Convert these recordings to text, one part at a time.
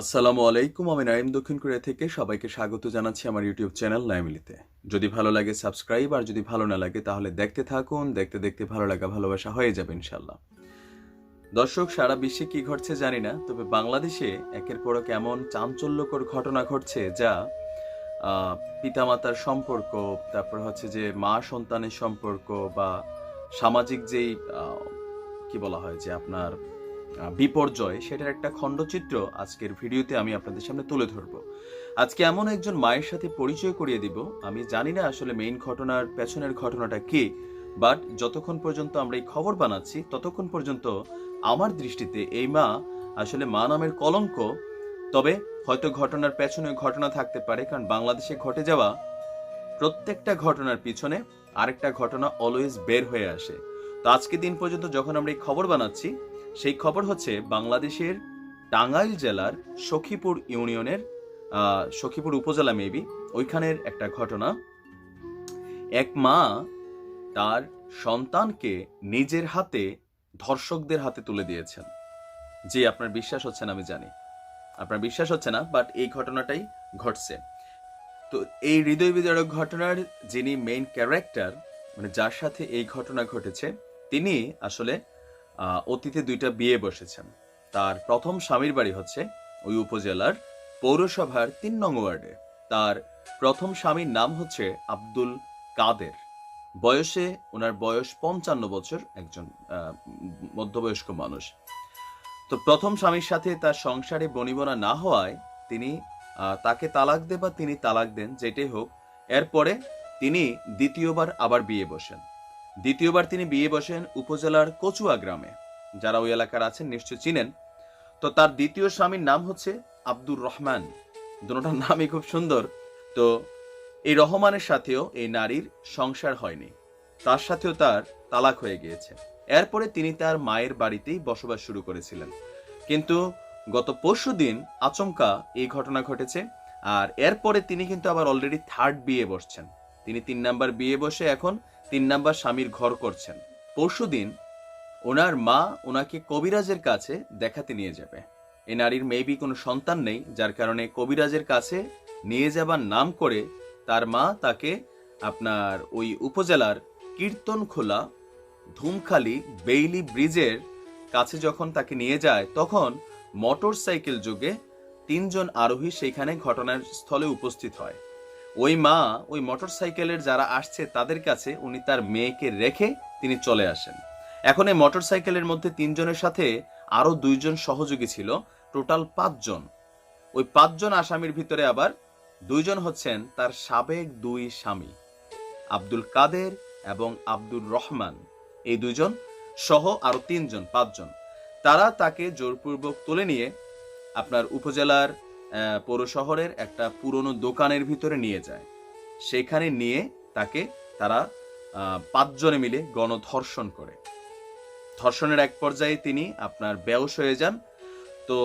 আসসালামু আলাইকুম, আমি নাইম দক্ষিণ কোরিয়া থেকে সবাইকে স্বাগত জানাচ্ছি আমার ইউটিউব চ্যানেল নাইমিলিতে। যদি ভালো লাগে সাবস্ক্রাইব, আর যদি ভালো না লাগে তাহলে দেখতে থাকুন, দেখতে দেখতে ভালো লাগা ভালোবাসা হয়ে যাবে ইনশাল্লাহ দর্শক, সারা বিশ্বে কি ঘটছে জানি না, তবে বাংলাদেশে একের পর এক এমন চাঞ্চল্যকর ঘটনা ঘটছে যা পিতামাতার সম্পর্ক, তারপর হচ্ছে যে মা সন্তানের সম্পর্ক বা সামাজিক যেই কি বলা হয় যে আপনার বিপর্যয় সেটার একটা খণ্ডচিত্র আজকের ভিডিওতে আমি আপনাদের সামনে তুলে ধরবো। আজকে এমন একজন মায়ের সাথে পরিচয় করিয়ে দিব। আমি জানি না আসলে মেইন ঘটনার পেছনের ঘটনাটা কি বাট যতক্ষণ পর্যন্ত আমরা এই খবর বানাচ্ছি, ততক্ষণ পর্যন্ত আমার দৃষ্টিতে এই মা আসলে মা নামের কলঙ্ক। তবে হয়তো ঘটনার পেছনে ঘটনা থাকতে পারে, কারণ বাংলাদেশে ঘটে যাওয়া প্রত্যেকটা ঘটনার পিছনে আরেকটা ঘটনা অলওয়েজ বের হয়ে আসে। তো আজকে দিন পর্যন্ত যখন আমরা এই খবর বানাচ্ছি সেই খবর হচ্ছে বাংলাদেশের টাঙ্গাইল জেলার সখীপুর ইউনিয়নের সখীপুর উপজেলা মেবি ওইখানের একটা ঘটনা। এক মা তার সন্তানকে নিজের হাতে, ধর্ষকদের হাতে তুলে দিয়েছেন। যে আপনার বিশ্বাস হচ্ছে না, আমি জানি। আপনার বিশ্বাস হচ্ছে না বাট এই ঘটনাটাই ঘটছে। তো এই হৃদয় বিদারক ঘটনার যিনি মেইন ক্যারেক্টার মানে যার সাথে এই ঘটনা ঘটেছে, তিনি আসলে অতীতে দুইটা বিয়ে বসেছেন। তার প্রথম স্বামীর বাড়ি হচ্ছে ওই উপজেলার পৌরসভার তিন নং ওয়ার্ডে। তার প্রথম স্বামীর নাম হচ্ছে আব্দুল কাদের। বয়সে ওনার বয়স পঞ্চান্ন বছর একজন মধ্যবয়স্ক মানুষ। তো প্রথম স্বামীর সাথে তার সংসারে বনিবনা না হওয়ায় তিনি তাকে তালাক দে বা তিনি তালাক দেন, যেটাই হোক। এরপরে তিনি দ্বিতীয়বার আবার বিয়ে বসেন। দ্বিতীয়বার তিনি বিয়ে বসেন উপজেলার কচুয়া গ্রামে। যারা ওই এলাকার আছেন নিশ্চয় চিনেন। তো তার দ্বিতীয় স্বামীর নাম হচ্ছে আব্দুর রহমান। দুটার নামই খুব সুন্দর। তো এই রহমানের সাথেও এই নারীর সংসার হয়নি। তার সাথেও তার তালাক হয়ে গিয়েছে। এরপরে তিনি তার মায়ের বাড়িতেই বসবাস শুরু করেছিলেন। কিন্তু গত পরশু দিন আচমকা এই ঘটনা ঘটেছে। আর এরপরে তিনি কিন্তু আবার অলরেডি থার্ড বিয়ে বসছেন। তিনি তিন নাম্বার বিয়ে বসে এখন তিন নাম্বার স্বামীর ঘর করছেন। পরশু দিন ওনার মা ওনাকে কবিরাজের কাছে দেখাতে নিয়ে যাবে। এই নারীর মেবি কোনো সন্তান নেই, যার কারণে কবিরাজের কাছে নিয়ে যাবার নাম করে তার মা তাকে আপনার ওই উপজেলার কীর্তনখোলা ধুমখালি বেইলি ব্রিজের কাছে যখন তাকে নিয়ে যায়, তখন মোটর সাইকেল যুগে তিনজন আরোহী সেইখানে ঘটনার স্থলে উপস্থিত হয়। ওই মা ওই মোটর সাইকেলের যারা আসছে তাদের কাছে উনি তার মেয়েকে রেখে তিনি চলে আসেন। এখন এই মোটর সাইকেলের মধ্যে তিনজনের সাথে আরও দুইজন সহযোগী ছিল, টোটাল পাঁচজন। ওই পাঁচজন আসামির ভিতরে আবার দুইজন হচ্ছেন তার সাবেক দুই স্বামী, আব্দুল কাদের এবং আব্দুর রহমান। এই দুইজন সহ আরও তিনজন, পাঁচজন। তারা তাকে জোরপূর্বক তুলে নিয়ে আপনার উপজেলার পৌর শহরের একটা পুরনো দোকানের ভিতরে নিয়ে যায়। সেখানে নিয়ে তাকে তারা পাঁচজনে মিলে গণধর্ষণ করে। ধর্ষণের এক পর্যায়ে তিনি আপনার বেউস হয়ে যান। তো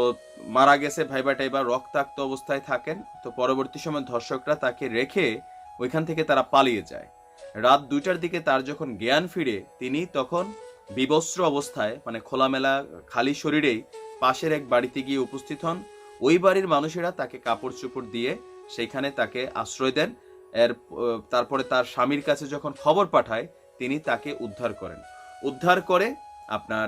মারা গেছে ভাইবা টাইবা রক্তাক্ত অবস্থায় থাকেন। তো পরবর্তী সময় ধর্ষকরা তাকে রেখে ওইখান থেকে তারা পালিয়ে যায়। রাত দুইটার দিকে তার যখন জ্ঞান ফিরে, তিনি তখন বিবস্ত্র অবস্থায় মানে খোলামেলা খালি শরীরেই পাশের এক বাড়িতে গিয়ে উপস্থিত হন। ওই বাড়ির মানুষেরা তাকে কাপড় চোপড় দিয়ে সেইখানে তাকে আশ্রয় দেন। এর তারপরে তার স্বামীর কাছে যখন খবর পাঠায়, তিনি তাকে উদ্ধার করেন। উদ্ধার করে আপনার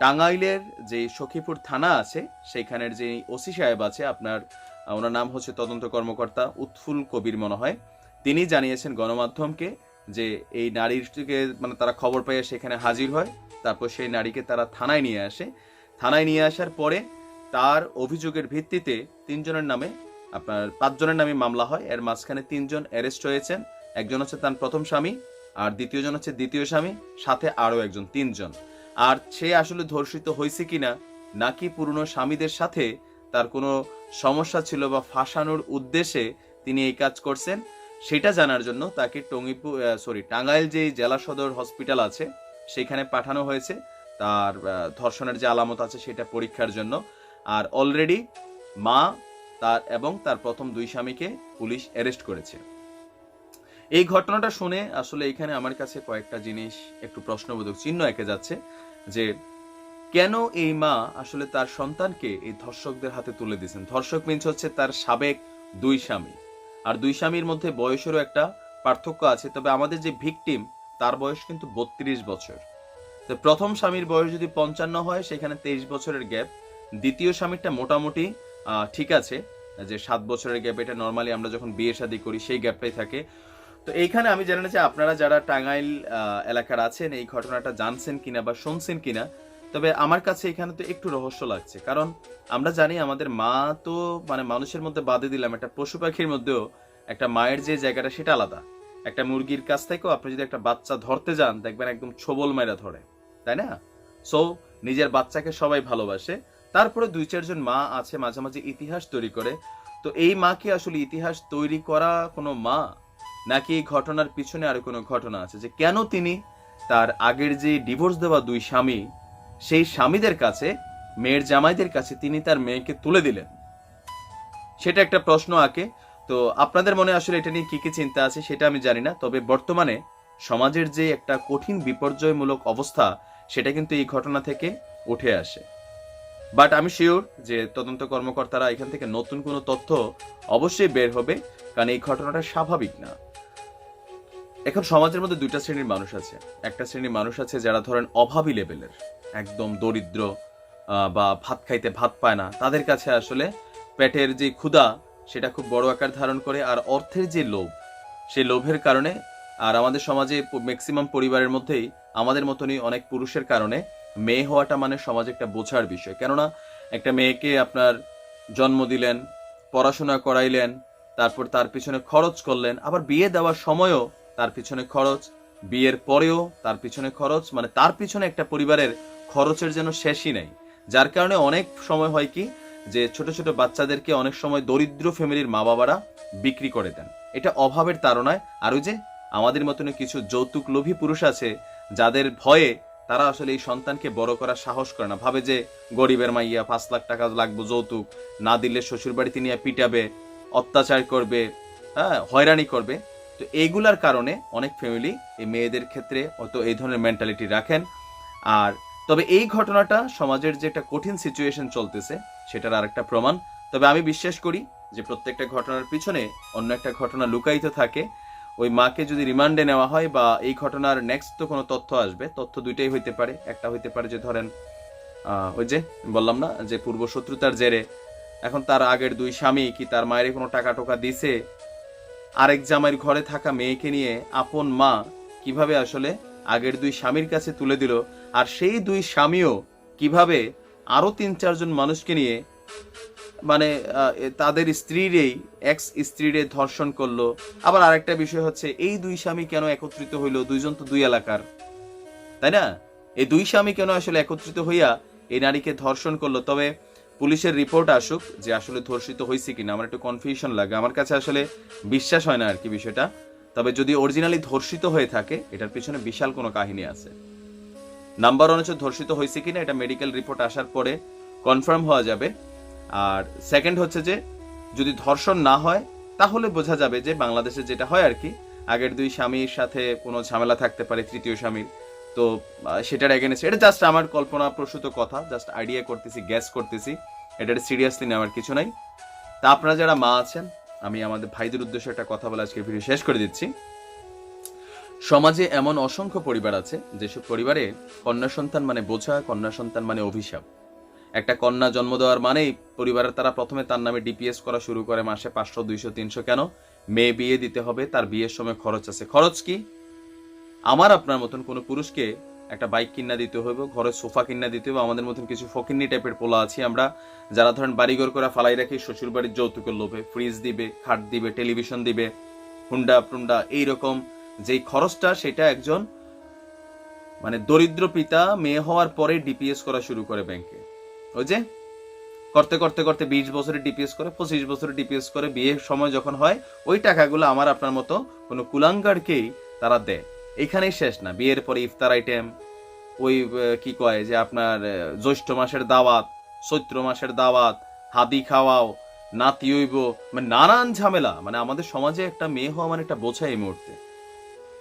টাঙ্গাইলের যে সখীপুর থানা আছে সেইখানের যে ওসি সাহেব আছে, আপনার, ওনার নাম হচ্ছে তদন্ত কর্মকর্তা উৎফুল কবির মনে হয়, তিনি জানিয়েছেন গণমাধ্যমকে যে এই নারীটিকে মানে তারা খবর পেয়ে সেখানে হাজির হয়, তারপর সেই নারীকে তারা থানায় নিয়ে আসে। থানায় নিয়ে আসার পরে তার অভিযোগের ভিত্তিতে তিনজনের নামে, আপনার পাঁচজনের নামে মামলা হয়। এর মাঝখানে তিনজন অ্যারেস্ট হয়েছেন। একজন হচ্ছে তার প্রথম স্বামী আর দ্বিতীয়জন হচ্ছে দ্বিতীয় স্বামী, সাথে আরও একজন, তিনজন। আর সে আসলে ধর্ষিত হয়েছে কিনা, নাকি পুরনো স্বামীদের সাথে তার কোনো সমস্যা ছিল বা ফাঁসানোর উদ্দেশ্যে তিনি এই কাজ করছেন, সেটা জানার জন্য তাকে টঙ্গিপুর সরি টাঙ্গাইল যে জেলা সদর হসপিটাল আছে, সেখানে পাঠানো হয়েছে। তার ধর্ষণের যে আলামত আছে সেটা পরীক্ষার জন্য। আর অলরেডি মা, তার এবং তার প্রথম দুই স্বামীকে পুলিশ অ্যারেস্ট করেছে। এই ঘটনাটা শুনে আসলে এখানে আমার কাছে কয়েকটা জিনিস, একটু প্রশ্নবোধক চিহ্ন এঁকে যাচ্ছে যে কেন এই মা আসলে তার সন্তানকে এই ধর্ষকদের হাতে তুলে দিয়েছেন? ধর্ষক মিনস হচ্ছে তার সাবেক দুই স্বামী। আর দুই স্বামীর মধ্যে বয়সেরও একটা পার্থক্য আছে, তবে আমাদের যে ভিকটিম তার বয়স কিন্তু বত্রিশ বছর। তো প্রথম স্বামীর বয়স যদি পঞ্চান্ন হয়, সেখানে তেইশ বছরের গ্যাপ দ্বিতীয় স্বামীরটা মোটামুটি ঠিক আছে, যে সাত বছরের গ্যাপ এটা নর্মালি আমরা যখন বিয়ে শাদী করি, সেই গ্যাপটাই থাকে। তো এইখানে আমি জানি না যে আপনারা যারা টাঙ্গাইল এলাকার আছেন, এই ঘটনাটা জানছেন কিনা বা শুনছেন কিনা, তবে আমার কাছে এখানে তো একটু রহস্য লাগছে। কারণ আমরা জানি আমাদের মা তো মানে মানুষের মধ্যে বাদে দিলাম, একটা পশু পাখির মধ্যেও একটা মায়ের যে জায়গাটা, সেটা আলাদা। একটা মুরগির কাছ থেকেও আপনি যদি একটা বাচ্চা ধরতে যান, দেখবেন একদম ছবল মেরা ধরে, তাই না? সো নিজের বাচ্চাকে সবাই ভালোবাসে। তারপরে দুই চারজন মা আছে মাঝে মাঝে ইতিহাস তৈরি করে। তো এই মা কি আসলে ইতিহাস তৈরি করা কোনো মা? নাকি এই ঘটনার পিছনে আরও কোনো ঘটনা আছে? যে কেন তিনি তার আগের যে ডিভোর্স দেওয়া দুই স্বামী, সেই স্বামীদের কাছে, মেয়ের জামাইদের কাছে তিনি তার মেয়েকে তুলে দিলেন? সেটা একটা প্রশ্ন আঁকে। তো আপনাদের মনে আসলে এটা নিয়ে কি কি চিন্তা আছে সেটা আমি জানি না। তবে বর্তমানে সমাজের যে একটা কঠিন বিপর্যয়মূলক অবস্থা, সেটা কিন্তু এই ঘটনা থেকে উঠে আসে। বাট আমি শিওর যে তদন্ত কর্মকর্তারা এখান থেকে নতুন কোনো তথ্য অবশ্যই বের হবে, কারণ এই ঘটনাটা স্বাভাবিক না। এখন সমাজের মধ্যে দুইটা শ্রেণির মানুষ আছে। একটা শ্রেণির মানুষ আছে যারা ধরেন অভাবী লেভেলের, একদম দরিদ্র বা ভাত খাইতে ভাত পায় না। তাদের কাছে আসলে পেটের যে ক্ষুধা, সেটা খুব বড় আকার ধারণ করে, আর অর্থের যে লোভ সেই লোভের কারণে, আর আমাদের সমাজে ম্যাক্সিমাম পরিবারের মধ্যেই, আমাদের মতনই অনেক পুরুষের কারণে মেয়ে হওয়াটা মানে সমাজে একটা বোঝার বিষয়। কেননা একটা মেয়েকে আপনার জন্ম দিলেন, পড়াশোনা করাইলেন, তারপর তার পিছনে খরচ করলেন, আবার বিয়ে দেওয়ার সময়ও তার পিছনে খরচ, বিয়ের পরেও তার পিছনে খরচ মানে তার পিছনে একটা পরিবারের খরচের যেন শেষই নেই। যার কারণে অনেক সময় হয় কি, যে ছোট ছোট বাচ্চাদেরকে অনেক সময় দরিদ্র ফ্যামিলির মা বাবারা বিক্রি করে দেন। এটা অভাবের তাড়নায়, আর ওই যে আমাদের মতন কিছু যৌতুক লোভী পুরুষ আছে, যাদের ভয়ে তারা আসলে এই সন্তানকে বড় করার সাহস করে না। ভাবে যে গরিবের মাইয়া, পাঁচ লাখ টাকা লাগবে, যৌতুক, না দিলে শ্বশুর বাড়িতে নিয়ে পিটাবে, অত্যাচার করবে হ্যাঁ হয়রানি করবে। তো এইগুলার কারণে অনেক ফ্যামিলি এই মেয়েদের ক্ষেত্রে অত এই ধরনের মেন্টালিটি রাখেন। আর তবে এই ঘটনাটা সমাজের যে একটা কঠিন সিচুয়েশন চলতেছে, সেটার আরেকটা প্রমাণ। তবে আমি বিশ্বাস করি যে প্রত্যেকটা ঘটনার পিছনে অন্য একটা ঘটনা লুকায়িত থাকে। ওই মাকে যদি রিমান্ডে নেওয়া হয় বা এই ঘটনার নেক্সট তো কোনো তথ্য আসবে, তথ্য দুইটাই হইতে পারে। একটা হইতে পারে যে ধরেন ওই যে বললাম না, যে পূর্ব শত্রুতার জেরে এখন তার আগের দুই স্বামী কি তার মায়ের কোনো টাকা টোকা দিছে? আরেক জামাইয়ের ঘরে থাকা মেয়েকে নিয়ে আপন মা কীভাবে আসলে আগের দুই স্বামীর কাছে তুলে দিল? আর সেই দুই স্বামীও কীভাবে আরও তিন চারজন মানুষকে নিয়ে মানে তাদের স্ত্রীরই এক্স স্ত্রীরে ধর্ষণ করল। আবার আরেকটা বিষয় হচ্ছে, এই দুই স্বামী কেন একত্রিত হইল? দুইজন তো দুই এলাকার। তাই না? এই দুই স্বামী কেন আসলে একত্রিত হইয়া এই নারীকে ধর্ষণ করল? তবে পুলিশের রিপোর্ট আসুক যে আসলে ধর্ষিত হয়েছে কিনা। আমার একটু কনফিউশন লাগে। আমার কাছে আসলে বিশ্বাস হয় না আর কি বিষয়টা। তবে যদি অরিজিনালি ধর্ষিত হয়ে থাকে, এটার পিছনে বিশাল কোনো কাহিনী আছে। নাম্বার ওয়ান হচ্ছে, ধর্ষিত হয়েছে কিনা? এটা মেডিকেল রিপোর্ট আসার পরে কনফার্ম হওয়া যাবে। আর সেকেন্ড হচ্ছে যে, যদি ধর্ষণ না হয়, তাহলে বোঝা যাবে যে বাংলাদেশে যেটা হয় আর কি, আগের দুই স্বামীর সাথে কোনো ঝামেলা থাকতে পারে তৃতীয় স্বামীর। তো সেটার এগেনস্ট এটা জাস্ট আমার কল্পনা প্রসূত কথা জাস্ট আইডিয়া করতেছি গ্যাস করতেছি এটা সিরিয়াসলি নেওয়ার কিছু নাই। তা আপনারা যারা মা আছেন, আমি আমাদের ভাইদের উদ্দেশ্যে একটা কথা বলে আজকে ভিডিও শেষ করে দিচ্ছি। সমাজে এমন অসংখ্য পরিবার আছে, যেসব পরিবারে কন্যা সন্তান মানে বোঝা, কন্যা সন্তান মানে অভিশাপ। একটা কন্যা জন্ম দেওয়ার মানেই পরিবারের তারা প্রথমে তার নামে ডিপিএস করা শুরু করে মাসে পাঁচশো, দুইশো, তিনশো কেন? মেয়ে বিয়ে দিতে হবে, তার বিয়ের সময় খরচ আছে। খরচ কি? আমার আপনার মতন কোনো পুরুষকে একটা বাইক কিনা দিতে হইব ঘরে সোফা কিনা দিতে হবে আমাদের মতন কিছু ফকিন্নি টাইপের পোলা আছি আমরা, যারা ধরেন বাড়িঘর করে ফালাই রাখি শ্বশুর বাড়ির যৌতুকের লোভে ফ্রিজ দিবে, খাট দিবে টেলিভিশন দিবে, হুন্ডা টুন্ডা এইরকম যেই খরচটা, সেটা একজন মানে দরিদ্র পিতা, মেয়ে হওয়ার পরে ডিপিএস করা শুরু করে ব্যাংকে ওই যে, করতে করতে করতে বিশ বছরে ডিপিএস করে, পঁচিশ বছরে ডিপিএস করে বিয়ের সময় যখন হয়, ওই টাকাগুলো আমার আপনার মতো কোনো কুলাঙ্গারকেই তারা দেয়। এখানেই শেষ না, বিয়ের পরে ইফতার আইটেম ওই কি কয় যে আপনার জ্যৈষ্ঠ মাসের দাওয়াত, চৈত্র মাসের দাওয়াত, হাদি খাওয়াও, নাতি হইব মানে নানান ঝামেলা মানে আমাদের সমাজে একটা মেয়ে হওয়া মানে একটা বোঝা এই মুহূর্তে।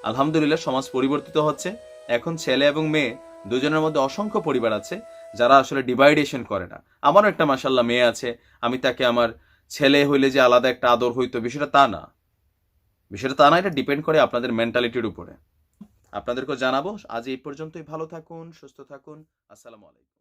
আলহামদুলিল্লাহ সমাজ পরিবর্তিত হচ্ছে, এখন ছেলে এবং মেয়ে দুজনের মধ্যে অসংখ্য পরিবার আছে যারা আসলে ডিভাইডেশন করে না। আমারও একটা মাসাল্লাহ মেয়ে আছে, আমি তাকে আমার ছেলে হইলে যে আলাদা একটা আদর হইতো, বিষয়টা তা না। বিষয়টা তা না, এটা ডিপেন্ড করে আপনাদের মেন্টালিটির উপরে। আপনাদেরকেও জানাব, আজ এই পর্যন্তই, ভালো থাকুন, সুস্থ থাকুন, আসসালামু আলাইকুম।